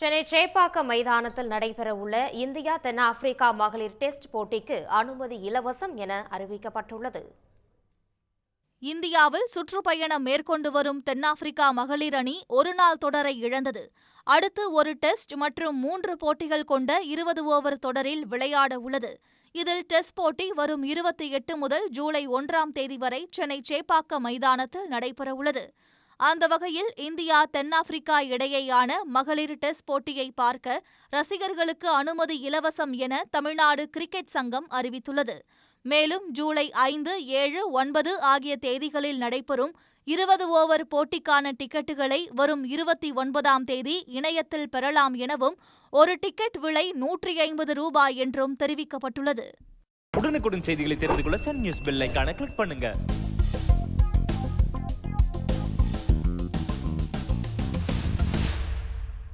சென்னை சேப்பாக்கம் மைதானத்தில் நடைபெறவுள்ள இந்தியா தென்னாப்பிரிக்கா மகளிர் டெஸ்ட் போட்டிக்கு அனுமதி இலவசம் என அறிவிக்கப்பட்டுள்ளது. இந்தியாவில் சுற்றுப்பயணம் மேற்கொண்டு வரும் தென்னாப்பிரிக்கா மகளிர் அணி ஒருநாள் தொடரை இழந்தது. அடுத்து ஒரு டெஸ்ட் மற்றும் மூன்று போட்டிகள் கொண்ட இருபது ஓவர் தொடரில் விளையாட உள்ளது. இதில் டெஸ்ட் போட்டி வரும் இருபத்தி எட்டு முதல் ஜூலை ஒன்றாம் தேதி வரை சென்னை சேப்பாக்கம் மைதானத்தில் நடைபெறவுள்ளது. அந்த வகையில் இந்தியா தென்னாப்பிரிக்கா இடையேயான மகளிர் டெஸ்ட் போட்டியை பார்க்க ரசிகர்களுக்கு அனுமதி இலவசம் என தமிழ்நாடு கிரிக்கெட் சங்கம் அறிவித்துள்ளது. மேலும் ஜூலை ஐந்து ஏழு ஒன்பது ஆகிய தேதிகளில் நடைபெறும் இருபது ஓவர் போட்டிக்கான டிக்கெட்டுகளை வரும் இருபத்தி ஒன்பதாம் தேதி இணையத்தில் பெறலாம் எனவும் ஒரு டிக்கெட் விலை நூற்றி ஐம்பது ரூபாய் என்றும் தெரிவிக்கப்பட்டுள்ளது. உடனுக்குடன் செய்திகளை தெரிந்து கொள்ள சன் நியூஸ் பெல் கிளிக் பண்ணுங்க.